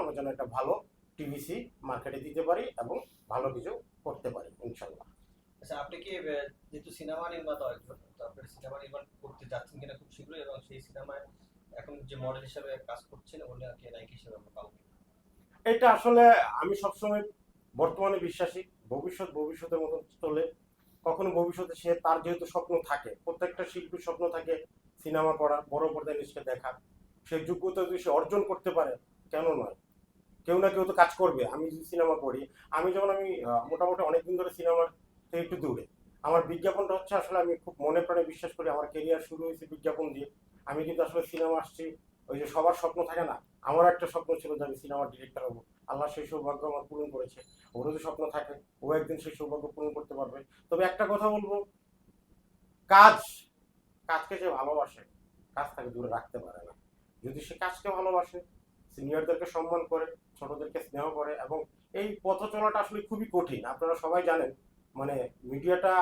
আমরা যেন একটা ভালো টিভিসি মার্কেটে দিতে পারি এবং ভালো কিছু করতে পারি ইনশাল্লাহ। আচ্ছা আপনি কি যেহেতু সিনেমা নির্মাতা একজন তো আপনি সিনেমা নির্মাণ করতে যাচ্ছেন কিনা খুব শীঘ্রই এবং সেই সিনেমায় এখন যে মডেল হিসেবে কাজ করছেন ওনাকে নায়িকা হিসেবে আমরা পাবো এটা আসলে আমি সবসময় বর্তমানে বিশ্বাসী ভবিষ্যৎ ভবিষ্যতের মতো চলে। কখনো ভবিষ্যতে সে তার যেহেতু স্বপ্ন থাকে প্রত্যেকটা শিল্পীর স্বপ্ন থাকে সিনেমা করার বড় পর্দায় নিজকে দেখার সেই যোগ্যতা যদি সে অর্জন করতে পারে কেন নয়? কেউ না কেউ তো কাজ করবে। আমি যদি সিনেমা করি আমি যেমন আমি মোটামুটি অনেকদিন ধরে সিনেমার থেকে একটু দূরে, আমার বিজ্ঞাপনটা হচ্ছে আসলে আমি খুব মনে প্রাণে বিশ্বাস করি, আমার কেরিয়ার শুরু হয়েছে বিজ্ঞাপন দিয়ে। আমি কিন্তু আসলে সিনেমা আসছি, ওই যে সবার স্বপ্ন থাকে না, আমার একটা স্বপ্ন ছিল যে আমি সিনেমার ডিরেক্টর হব। আল্লাহ সেই সৌভাগ্য আমার পূরণ করেছে। ওরও যে স্বপ্ন থাকে, ও একদিন সেই সৌভাগ্য পূরণ করতে পারবে। তবে একটা কথা বলব, কাজ, কাজকে যে ভালোবাসে, কাজ তাকে দূরে রাখতে পারে না। যদি সে কাজকে ভালোবাসে সিনিয়রদেরকে সম্মান করে, ছোটদেরকে স্নেহ করে এবং এই পথ চলাটা আসলে খুবই কঠিন। আপনারা সবাই জানেন মানে মিডিয়াটা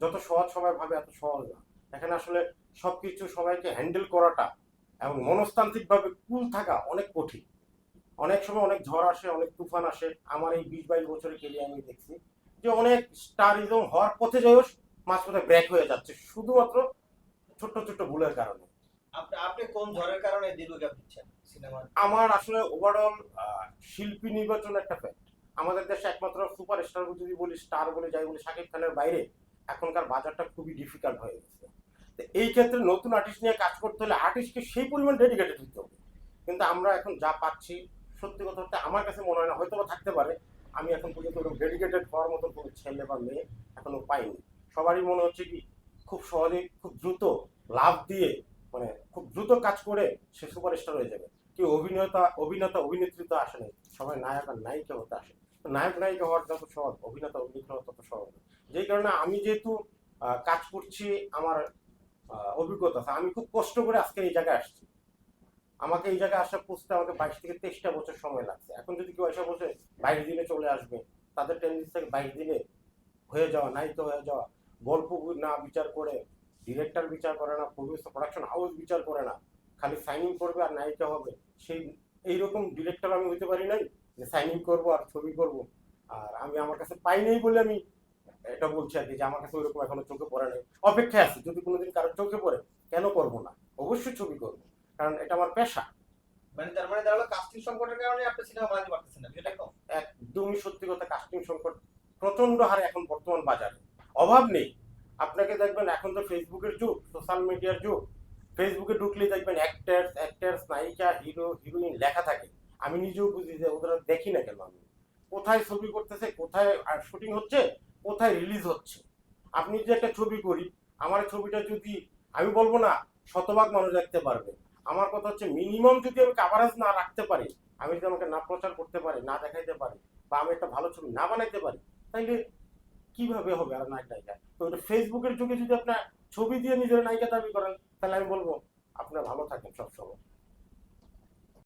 যত সহজ সবাই ভাবে এত সহজ না। এখানে আসলে সবকিছু সবাইকে হ্যান্ডেল করাটা এবং মনস্তান্ত্রিকভাবে কুল থাকা অনেক কঠিন। অনেক সময় অনেক ঝড় আসে, অনেক তুফান আসে। আমার এই বিশ বাইশ বছরের কেরিয়ার আমি দেখছি যে অনেক স্টারিজম হওয়ার পথে যাইও মাঝপথে ব্রেক হয়ে যাচ্ছে। শুধুমাত্র ছোট্ট ছোট্ট ভুলের কারণে। আপনি কোন ঝড়ের কারণে দীর্ঘ দিচ্ছেন সিনেমার আমার আসলে ওভারঅল শিল্পী নির্বাচন একটা ফ্যাক্ট আমাদের দেশে একমাত্র সুপার স্টার যদি বলি স্টার বলে যাই বলি শাকিব খানের বাইরে এখনকার বাজারটা খুবই ডিফিকাল্ট হয়ে গেছে। তো এই ক্ষেত্রে নতুন আর্টিস্ট নিয়ে কাজ করতে হলে আর্টিস্টকে সেই পরিমাণ ডেডিকেটেড হতে হবে। কিন্তু আমরা এখন যা পাচ্ছি, সত্যি কথা বলতে আমার কাছে মনে হয় না, হয়তো থাকতে পারে। আমি এখন পর্যন্ত ডেডিকেটেড হওয়ার মতো কোনো ছেলে বা মেয়ে এখনও পাইনি। সবারই মনে হচ্ছে কি, খুব সহজেই, খুব দ্রুত লাভ দিয়ে মানে খুব দ্রুত কাজ করে সে সুপারস্টার হয়ে যাবে। কেউ অভিনেতা অভিনেতা, অভিনেত্রী তো আসে সবাই নায়ক আর নায়িকা হতে আসে। নায়ক, নায়িকা হওয়ার যত সহজ অভিনেতা, অভিনেত্রী হওয়ার তত সহজ যেই কারণে আমি যেহেতু কাজ করছি, আমার অভিজ্ঞতা আছে, আমি খুব কষ্ট করে আজকে এই জায়গায় আসছি। আমাকে এই জায়গায় আসা পৌঁছতে আমাকে বাইশ থেকে তেইশটা বছর সময় লাগছে। এখন যদি কেউ এসে বসে বাইশ দিনে চলে আসবে, তাদের টেন্ডেন্সি থেকে বাইশ দিনে হয়ে যাওয়া, নায়িকা হয়ে যাওয়া, গল্প না বিচার করে ডিরেক্টর বিচার করে না প্রডিউসার প্রোডাকশন হাউস বিচার করে না খালি সাইনিং করবে আর নায়িকা হবে। সেই এইরকম ডিরেক্টর আমি হতে পারি নাই যে সাইনিং করব আর ছবি করব। আর আমি আমার কাছে পাই নাই বলে আমি এটা বলছি আর কি যে আমার কাছে ওইরকম এখনও চোখে পড়ে নাই। অপেক্ষায় আছি যদি কোনোদিন কারোর চোখে পড়ে কেন করব না? অবশ্যই ছবি করব কারণ এটা আমার পেশা। মানে তার মানে কাস্টিং সংকটের কারণে আপনি সিনেমা বানাতে পারতেছেন না এটা কম একদমই সত্যি কথা কাস্টিং সংকট প্রচণ্ড হারে এখন বর্তমান বাজারে। অভাব নেই। আপনাকে দেখবেন এখন তো ফেসবুকের যুগ সোশ্যাল মিডিয়ার যুগ। ফেসবুকে ঢুকলে দেখবেন অ্যাক্টার্স অ্যাক্টার্স নায়িকা হিরো হিরোইন লেখা থাকে। আমি নিজেও বুঝি যে ওদের দেখি না কেন আমি। কোথায় ছবি করতেছে, কোথায় শুটিং হচ্ছে, কোথায় রিলিজ হচ্ছে? আপনি যে একটা ছবি করি, আমার ছবিটা যদি, আমি বলব না, শতভাগ মানুষ দেখতে পারবে। আমার কথা হচ্ছে মিনিমাম যদি আমি কাভারেজ না রাখতে পারি, আমি যদি আমাকে না প্রচার করতে পারি, না দেখাইতে পারি, বা আমি একটা ভালো ছবি না বানাইতে পারি, তাইলে কীভাবে হবে আর নায়ক নায়িকা তো ফেসবুকের যুগে যদি আপনার ছবি দিয়ে নিজের নায়িকা দাবি করেন, তাহলে আমি বলব, আপনার ভালো থাকেন সবসময়।